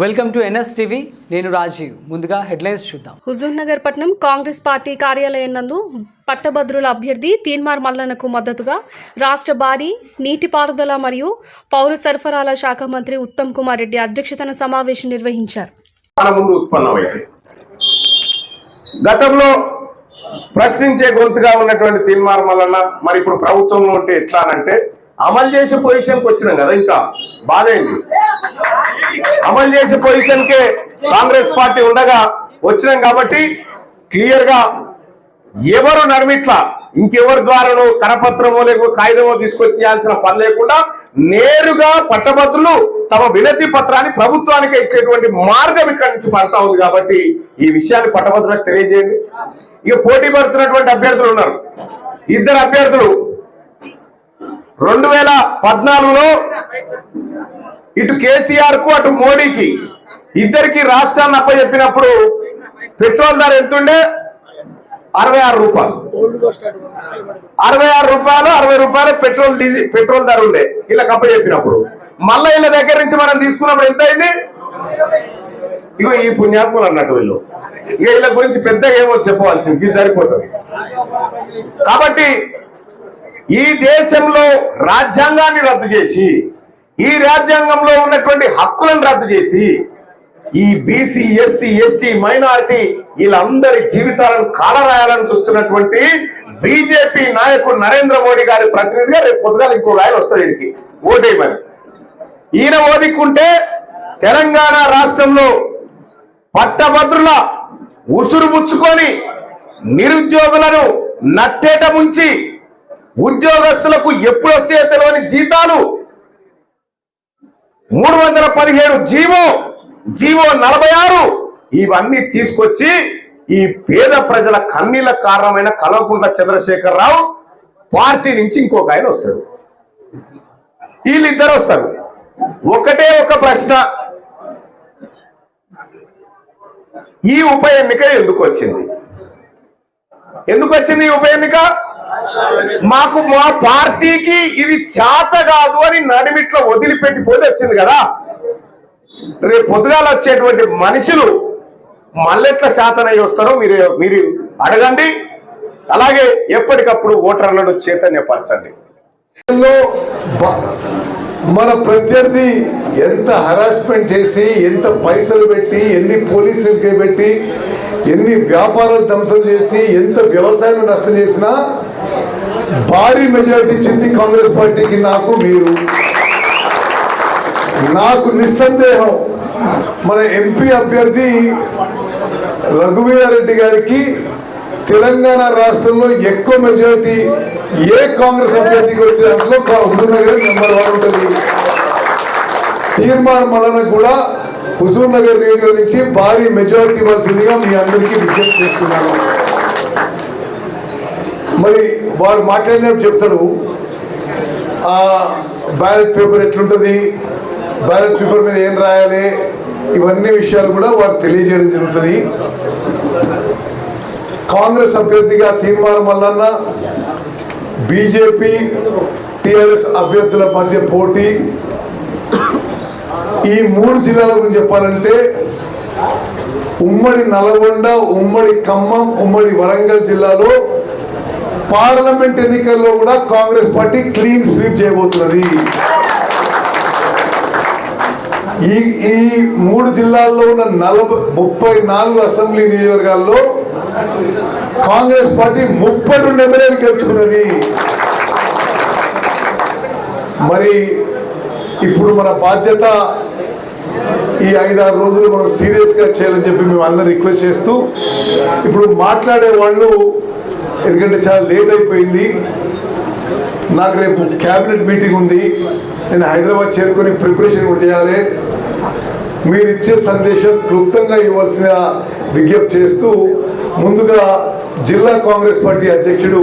Welcome to NS TV నేను రాజీవ్. ముందుగా headlines చూద్దాం. హుజూర్ నగర్ పట్నం కాంగ్రెస్ పార్టీ కార్యాలయం నందు పట్టభద్రుల అభ్యర్థి తీన్మార్ మల్లన్నకు మద్దతుగా రాష్ట్ర భారీ నీటిపారుదల మరియు పౌర సరఫరాల శాఖ మంత్రి ఉత్తమ్ కుమార్ రెడ్డి అధ్యక్షతన సమావేశం నిర్వహించారు. గతంలో ప్రశ్నించే గొంతుగా ఉన్నటువంటి తీర్మానం వలన మరి ఇప్పుడు ప్రభుత్వంలో ఉంటే ఎట్లా అనంటే అమలు చేసే పొజిషన్కి వచ్చినాం కదా ఇంకా. బాధ అమలు చేసే పొజిషన్ కే కాంగ్రెస్ పార్టీ ఉండగా వచ్చినాం కాబట్టి క్లియర్గా ఎవరు నడిమిట్లా ఇంకెవరి ద్వారానో కరపత్రమో లేకపోతే కాగితమో తీసుకొచ్చి చేయాల్సిన పని లేకుండా నేరుగా పట్టభద్రులు తమ వినతి పత్రాన్ని ప్రభుత్వానికి ఇచ్చేటువంటి మార్గం ఇక్కడి నుంచి పడతా ఉంది కాబట్టి ఈ విషయాన్ని పట్టభద్రులకు తెలియజేయండి. ఇక పోటీ పడుతున్నటువంటి అభ్యర్థులు ఉన్నారు. ఇద్దరు అభ్యర్థులు. రెండు వేల పద్నాలుగులో ఇటు కేసీఆర్కు అటు మోడీకి. ఇద్దరికి రాష్ట్రాన్ని అప్పచెప్పినప్పుడు పెట్రోల్ ధర ఎంతుండే? అరవై ఆరు రూపాయలు. అరవై ఆరు రూపాయలు అరవై రూపాయలు పెట్రోల్ డీజిల్ పెట్రోల్ ధర ఉండే వీళ్ళకి అప్పచెప్పినప్పుడు. మళ్ళీ వీళ్ళ దగ్గర నుంచి మనం తీసుకున్నప్పుడు ఎంత అయింది? ఇగో ఈ పుణ్యాత్ములు అన్నట్టు వీళ్ళు. ఇక వీళ్ళ గురించి పెద్దగా ఏమో చెప్పవలసింది ఇది సరిపోతుంది. కాబట్టి ఈ దేశంలో రాజ్యాంగాన్ని రద్దు చేసి ఈ రాజ్యాంగంలో ఉన్నటువంటి హక్కులను రద్దు చేసి ఈ బీసీ ఎస్సీ ఎస్టీ మైనారిటీ వీళ్ళందరి జీవితాలను కాలరాయాలని చూస్తున్నటువంటి బీజేపీ నాయకుడు నరేంద్ర మోడీ గారి ప్రతినిధిగా రేపు పొద్దుగాలు ఇంకో ఆయన వస్తాడు ఈయనకి ఓటేయమని ఈయన ఓదిక్కుంటే తెలంగాణ రాష్ట్రంలో పట్టభద్రుల ఉసురు పుచ్చుకొని నిరుద్యోగులను నట్టేట ముంచి ఉద్యోగస్తులకు ఎప్పుడు వస్తాయో తెలియని జీతాలు మూడు వందల పదిహేడు జీవో జీవో నలభై ఆరు ఇవన్నీ తీసుకొచ్చి ఈ పేద ప్రజల కన్నీళ్ళ కారణమైన కల్వకుంట్ల చంద్రశేఖరరావు పార్టీ నుంచి ఇంకొక ఆయన వస్తాడు. వీళ్ళిద్దరు వస్తారు. ఒకటే ఒక ప్రశ్న. ఈ ఉప ఎన్నిక ఎందుకు వచ్చింది? ఎందుకు వచ్చింది ఈ ఉప ఎన్నిక? మాకు మా పార్టీకి ఇది చేత కాదు అని నడిమిట్లో వదిలిపెట్టిపోతే వచ్చింది కదా. రేపు పొద్దుగాల వచ్చేటువంటి మనుషులు మళ్ళెట్ల శాతనై వస్తారో మీరు మీరు అడగండి. అలాగే ఎప్పటికప్పుడు ఓటర్లను చైతన్యపరచండి. మన ప్రత్యర్థి ఎంత హరాస్మెంట్ చేసి ఎంత పైసలు పెట్టి ఎన్ని పోలీసులకి పెట్టి ఎన్ని వ్యాపారాలు ధ్వంసం చేసి ఎంత వ్యవసాయం నష్టం చేసినా భారీ మెజారిటీ ఇచ్చింది కాంగ్రెస్ పార్టీకి నాకు మీరు. నాకు నిస్సందేహం. మన ఎంపీ అభ్యర్థి రఘువీరారెడ్డి గారికి తెలంగాణ రాష్ట్రంలో ఎక్కువ మెజారిటీ ఏ కాంగ్రెస్ అభ్యర్థికి వచ్చిన దాంట్లో హుజూర్ నగర్ నెంబర్ వన్ ఉంటుంది. తీర్మానం వలన కూడా హుజూర్నగర్ నియోజకవర్గం నుంచి భారీ మెజారిటీ ఇవ్వాల్సిందిగా మీ అందరికీ విజ్ఞప్తి చేస్తున్నాను. మరి వారు మాట్లాడినప్పుడు చెప్తాడు ఆ బ్యాలెట్ పేపర్ ఎట్లుంటుంది బ్యాలెట్ పేపర్ మీద ఏం రాయాలి ఇవన్నీ విషయాలు కూడా వారు తెలియజేయడం జరుగుతుంది. కాంగ్రెస్ అభ్యర్థిగా తీర్మానం వల్లన్న బీజేపీ టీఆర్ఎస్ అభ్యర్థుల మధ్య పోటీ. ఈ మూడు జిల్లాల గురించి చెప్పాలంటే ఉమ్మడి నల్గొండ ఉమ్మడి ఖమ్మం ఉమ్మడి వరంగల్ జిల్లాలో పార్లమెంట్ ఎన్నికల్లో కూడా కాంగ్రెస్ పార్టీ క్లీన్ స్వీప్ చేయబోతున్నది. ఈ ఈ మూడు జిల్లాల్లో ఉన్న నలభై ముప్పై నాలుగు అసెంబ్లీ నియోజకవర్గాల్లో కాంగ్రెస్ పార్టీ ముప్పై రెండు ఎమ్మెల్యేలు గెలుచుకున్నది. మరి ఇప్పుడు మన బాధ్యత ఈ ఐదారు రోజులు మనం సీరియస్గా చేయాలని చెప్పి మేము అందరూ రిక్వెస్ట్ చేస్తూ ఇప్పుడు మాట్లాడే వాళ్ళు ఎందుకంటే చాలా లేట్ అయిపోయింది. నాకు రేపు క్యాబినెట్ మీటింగ్ ఉంది. నేను హైదరాబాద్ చేరుకొని ప్రిపరేషన్ కూడా చేయాలి. మీరు ఇచ్చే సందేశం క్లుప్తంగా ఇవ్వాల్సిన విజ్ఞప్తి చేస్తూ ముందుగా జిల్లా కాంగ్రెస్ పార్టీ అధ్యక్షుడు